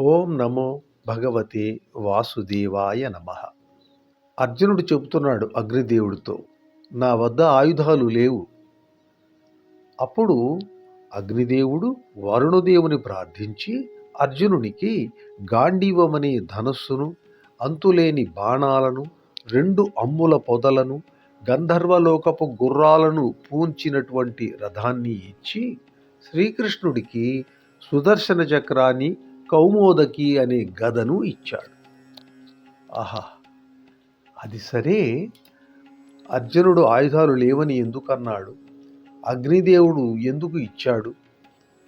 ఓం నమో భగవతే వాసుదేవాయ నమ. అర్జునుడు చెబుతున్నాడు అగ్నిదేవుడితో నా వద్ద ఆయుధాలు లేవు. అప్పుడు అగ్నిదేవుడు వరుణదేవుని ప్రార్థించి అర్జునునికి గాంధీవమనే ధనస్సును అంతులేని బాణాలను రెండు అమ్ముల పొదలను గంధర్వలోకపు గుర్రాలను పూంచినటువంటి రథాన్ని ఇచ్చి శ్రీకృష్ణుడికి సుదర్శన చక్రాన్ని కౌమోదకి అనే గదను ఇచ్చాడు. ఆహా అది సరే. అర్జునుడు ఆయుధాలు లేవని ఎందుకన్నాడు? అగ్నిదేవుడు ఎందుకు ఇచ్చాడు?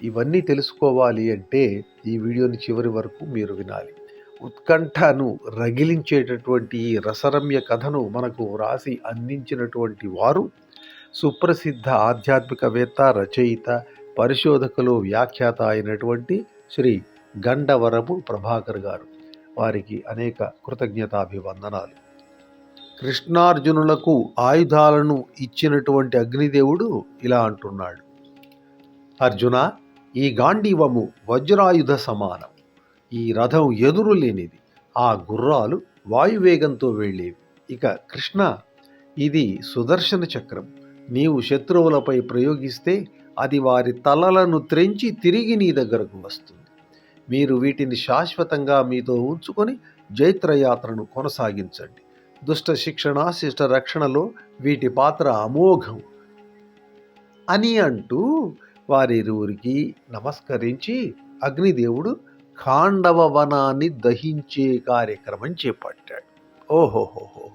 ఇవన్నీ తెలుసుకోవాలి అంటే ఈ వీడియోని చివరి వరకు మీరు వినాలి. ఉత్కంఠను రగిలించేటటువంటి ఈ రసరమ్య కథను మనకు రాసి అందించినటువంటి వారు సుప్రసిద్ధ ఆధ్యాత్మికవేత్త రచయిత పరిశోధకులు వ్యాఖ్యాత అయినటువంటి శ్రీ గండవరపు ప్రభాకర్ గారు. వారికి అనేక కృతజ్ఞతాభివందనాలు. కృష్ణార్జునులకు ఆయుధాలను ఇచ్చినటువంటి అగ్నిదేవుడు ఇలా అంటున్నాడు. అర్జున ఈ గాంధీవము వజ్రాయుధ సమానం. ఈ రథం ఎదురు లేనిది ఆ గుర్రాలు వాయువేగంతో వెళ్ళేవి. ఇక కృష్ణ ఇది సుదర్శన చక్రం. నీవు శత్రువులపై ప్రయోగిస్తే అది వారి తలలను త్రెంచి తిరిగి నీ దగ్గరకు వస్తుంది. మీరు వీటిని శాశ్వతంగా మీతో ఉంచుకొని జైత్రయాత్రను కొనసాగించండి. దుష్ట శిక్షణ శిష్ట రక్షణలో వీటి పాత్ర అమోఘం. అని అంటూ వారిరువురికి నమస్కరించి అగ్నిదేవుడు ఖాండవ వనాన్ని దహించే కార్యక్రమం చేపట్టాడు. ఓహోహోహో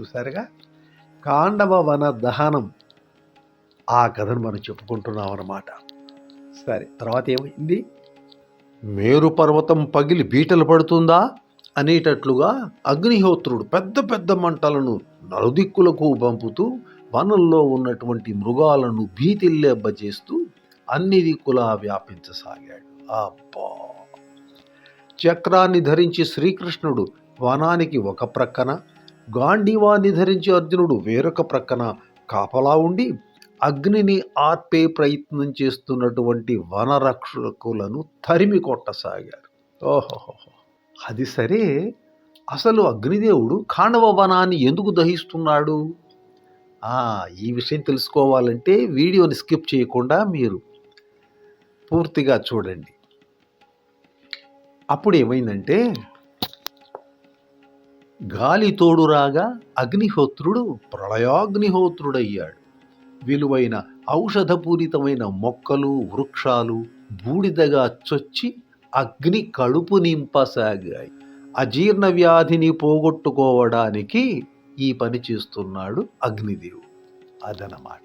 చూసారుగా ఖాండవ వన దహనం ఆ కథను మనం చెప్పుకుంటున్నాం అన్నమాట సరే తర్వాత ఏమైంది? మేరు పర్వతం పగిలి బీటలు పడుతుందా? అనేటట్లుగా అగ్నిహోత్రుడు పెద్ద పెద్ద మంటలను నలుదిక్కులకు పంపుతూ వనంలో ఉన్నటువంటి మృగాలను భీతిల్లెబ్బజేస్తూ అన్ని దిక్కులా వ్యాపించసాగాడు. అబ్బా! చక్రాన్ని ధరించి శ్రీకృష్ణుడు వనానికి ఒక ప్రక్కన గాంధీవాన్ని ధరించి అర్జునుడు వేరొక ప్రక్కన కాపలా ఉండి అగ్నిని ఆర్పే ప్రయత్నం చేస్తున్నటువంటి వనరక్షకులను తరిమి కొట్టసాగారు. ఓహోహో అది సరే. అసలు అగ్నిదేవుడు ఖాండవ వనాన్ని ఎందుకు దహిస్తున్నాడు? ఈ విషయం తెలుసుకోవాలంటే వీడియోని స్కిప్ చేయకుండా మీరు పూర్తిగా చూడండి. అప్పుడు ఏమైందంటే గాలి తోడు రాగా అగ్నిహోత్రుడు ప్రళయాగ్నిహోత్రుడయ్యాడు. విలువైన ఔషధపూరితమైన మొక్కలు వృక్షాలు బూడిదగా చొచ్చి అగ్ని కడుపు నింపసాగాయి. అజీర్ణ వ్యాధిని పోగొట్టుకోవడానికి ఈ పని చేస్తున్నాడు అగ్నిదేవుడు. అదనమాట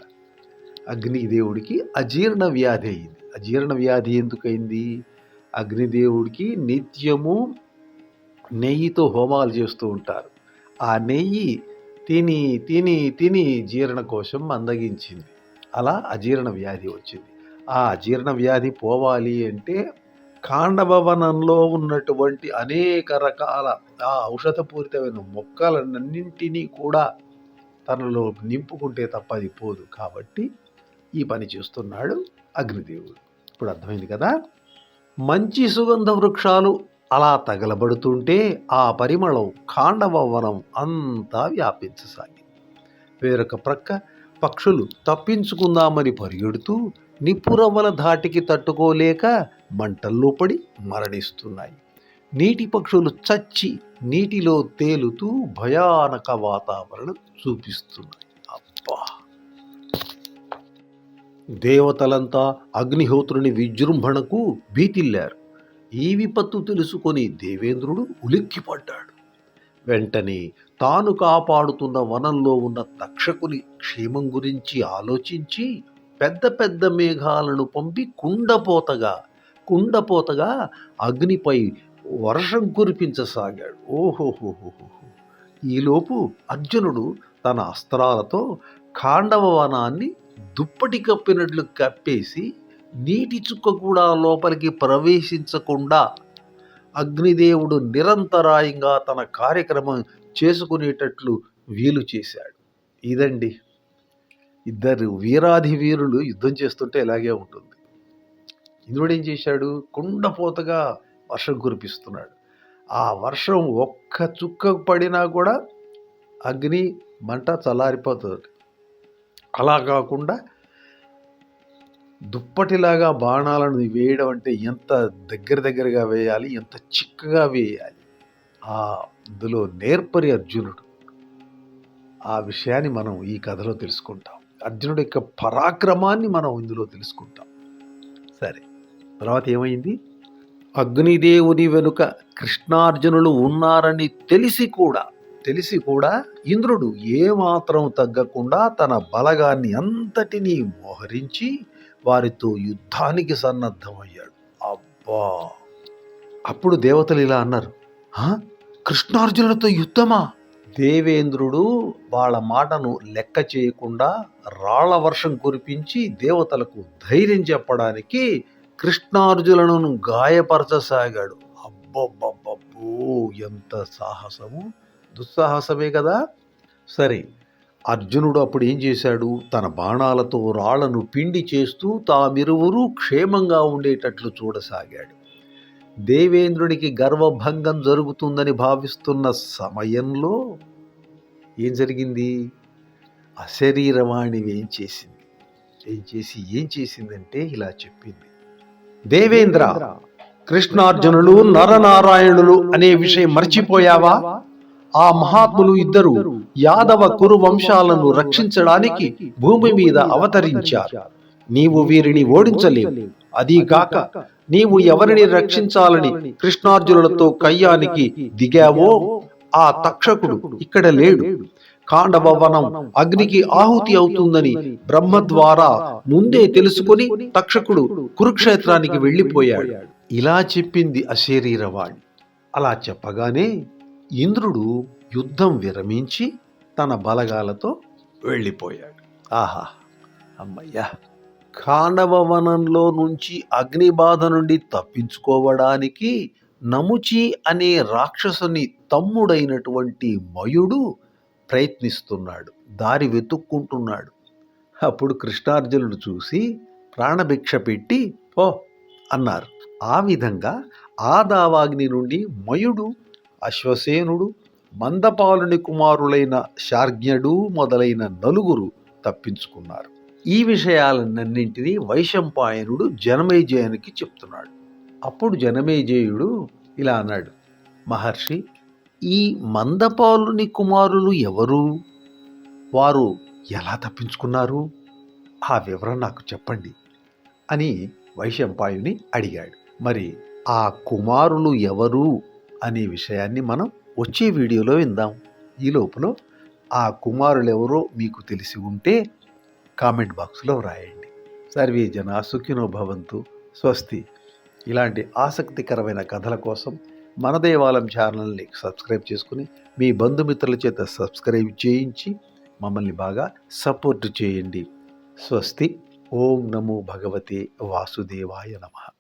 అగ్నిదేవుడికి అజీర్ణ వ్యాధి అయింది. అజీర్ణ వ్యాధి ఎందుకైంది? అగ్నిదేవుడికి నిత్యము నెయ్యితో హోమాలు చేస్తూ ఉంటారు. ఆ నెయ్యి తిని తిని తిని జీర్ణకోశం మందగించింది. అలా అజీర్ణ వ్యాధి వచ్చింది. ఆ అజీర్ణ వ్యాధి పోవాలి అంటే కాండభవనంలో ఉన్నటువంటి అనేక రకాల ఆ ఔషధపూరితమైన మొక్కలన్నింటినీ కూడా తనలో నింపుకుంటే తప్ప అది పోదు. కాబట్టి ఈ పని చేస్తున్నాడు అగ్నిదేవుడు. ఇప్పుడు అర్థమైంది కదా? మంచి సుగంధ వృక్షాలు అలా తగలబడుతుంటే ఆ పరిమళం కాండవ వనం అంతా వ్యాపించసాగింది. వేరొక ప్రక్క పక్షులు తప్పించుకుందామని పరిగెడుతూ నిప్పురవ్వల ధాటికి తట్టుకోలేక మంటల్లో పడి మరణిస్తున్నాయి. నీటి పక్షులు చచ్చి నీటిలో తేలుతూ భయానక వాతావరణం చూపిస్తున్నాయి. అబ్బా! దేవతలంతా అగ్నిహోత్రుని విజృంభణకు భీతిల్లారు. ఈ విపత్తు తెలుసుకొని దేవేంద్రుడు ఉలిక్కిపడ్డాడు. వెంటనే తాను కాపాడుతున్న వనంలో ఉన్న తక్షకుని క్షేమం గురించి ఆలోచించి పెద్ద పెద్ద మేఘాలను పంపి కుండపోతగా కుండపోతగా అగ్నిపై వర్షం కురిపించసాగాడు. ఓహోహోహోహో! ఈలోపు అర్జునుడు తన అస్త్రాలతో ఖాండవ వనాన్ని దుప్పటి కప్పినట్లు కప్పేసి నీటి చుక్క కూడా లోపలికి ప్రవేశించకుండా అగ్నిదేవుడు నిరంతరాయంగా తన కార్యక్రమం చేసుకునేటట్లు వీలు చేశాడు. ఇదండి. ఇద్దరు వీరాధి వీరులు యుద్ధం చేస్తుంటే ఇలాగే ఉంటుంది. ఇంద్రుడు ఏం చేశాడు? కుండపోతగా వర్షం కురిపిస్తున్నాడు. ఆ వర్షం ఒక్క చుక్క పడినా కూడా అగ్ని మంట చల్లారిపోతుంది. అలా కాకుండా దుప్పటిలాగా బాణాలను వేయడం అంటే ఎంత దగ్గర దగ్గరగా వేయాలి ఎంత చిక్కగా వేయాలి? ఆ అందులో నేర్పరి అర్జునుడు. ఆ విషయాన్ని మనం ఈ కథలో తెలుసుకుంటాం. అర్జునుడి యొక్క పరాక్రమాన్ని మనం ఇందులో తెలుసుకుంటాం. సరే తర్వాత ఏమైంది? అగ్నిదేవుని వెనుక కృష్ణార్జునులు ఉన్నారని తెలిసి కూడా తెలిసి కూడా ఇంద్రుడు ఏమాత్రం తగ్గకుండా తన బలగాన్ని అంతటినీ మోహరించి వారితో యుద్ధానికి సన్నద్ధమయ్యాడు. అబ్బా! అప్పుడు దేవతలు ఇలా అన్నారు కృష్ణార్జునులతో యుద్ధమా? దేవేంద్రుడు వాళ్ళ మాటను లెక్క చేయకుండా రాళ్ళ వర్షం కురిపించి దేవతలకు ధైర్యం చెప్పడానికి కృష్ణార్జునులను గాయపరచసాగాడు. అబ్బబ్బబ్బబ్బో! ఎంత సాహసము! దుస్సాహసమే కదా! సరే అర్జునుడు అప్పుడు ఏం చేశాడు? తన బాణాలతో రాళ్ళను పిండి చేస్తూ తామిరువురు క్షేమంగా ఉండేటట్లు చూడసాగాడు. దేవేంద్రుడికి గర్వభంగం జరుగుతుందని భావిస్తున్న సమయంలో ఏం జరిగింది? అశరీరవాణి ఏం చేసింది? ఏం చేసి ఏం చేసిందంటే ఇలా చెప్పింది. దేవేంద్ర కృష్ణార్జునులు నరనారాయణులు అనే విషయం మర్చిపోయావా? ఆ మహాత్ములు ఇద్దరు యాదవ కురు వంశాలను రక్షించడానికి భూమి మీద అవతరించారు. నీవు వీరిని ఓడించలేవు. అదీగాక నీవు ఎవరిని రక్షించాలని కృష్ణార్జునులతో కయ్యానికి దిగావో ఆ తక్షకుడు ఇక్కడ లేడు. కాండవ వనం అగ్నికి ఆహుతి అవుతుందని బ్రహ్మ ద్వారా ముందే తెలుసుకుని తక్షకుడు కురుక్షేత్రానికి వెళ్ళిపోయాడు. ఇలా చెప్పింది అశరీరవాణి. అలా చెప్పగానే ఇంద్రుడు యుద్ధం విరమించి తన బలగాలతో వెళ్ళిపోయాడు. ఆహా అమ్మయ్యా. ఖాండవ వనంలో నుంచి అగ్నిబాధ నుండి తప్పించుకోవడానికి నముచి అనే రాక్షసుని తమ్ముడైనటువంటి మయుడు ప్రయత్నిస్తున్నాడు దారి వెతుక్కుంటున్నాడు. అప్పుడు కృష్ణార్జునుడు చూసి ప్రాణభిక్ష పెట్టి ఓ అన్నారు. ఆ విధంగా ఆ దావాగ్ని నుండి మయుడు అశ్వసేనుడు మందపాలుని కుమారులైన శార్జ్ఞడు మొదలైన నలుగురు తప్పించుకున్నారు. ఈ విషయాలన్నింటినీ వైశంపాయనుడు జనమేజయునికి చెప్తున్నాడు. అప్పుడు జనమేజయుడు ఇలా అన్నాడు మహర్షి ఈ మందపాలుని కుమారులు ఎవరు? వారు ఎలా తప్పించుకున్నారు? ఆ వివరణ నాకు చెప్పండి అని వైశంపాయుని అడిగాడు. మరి ఆ కుమారులు ఎవరు? అనే విషయాన్ని మనం వచ్చే వీడియోలో విందాం. ఈ లోపల ఆ కుమారులు ఎవరో మీకు తెలిసి ఉంటే కామెంట్ బాక్స్లో వ్రాయండి. సర్వే జన సుఖినో భవంతు. స్వస్తి. ఇలాంటి ఆసక్తికరమైన కథల కోసం మన దేవాలయం ఛానల్ని సబ్స్క్రైబ్ చేసుకుని మీ బంధుమిత్రుల చేత సబ్స్క్రైబ్ చేయించి మమ్మల్ని బాగా సపోర్ట్ చేయండి. స్వస్తి. ఓం నమో భగవతే వాసుదేవాయ నమః.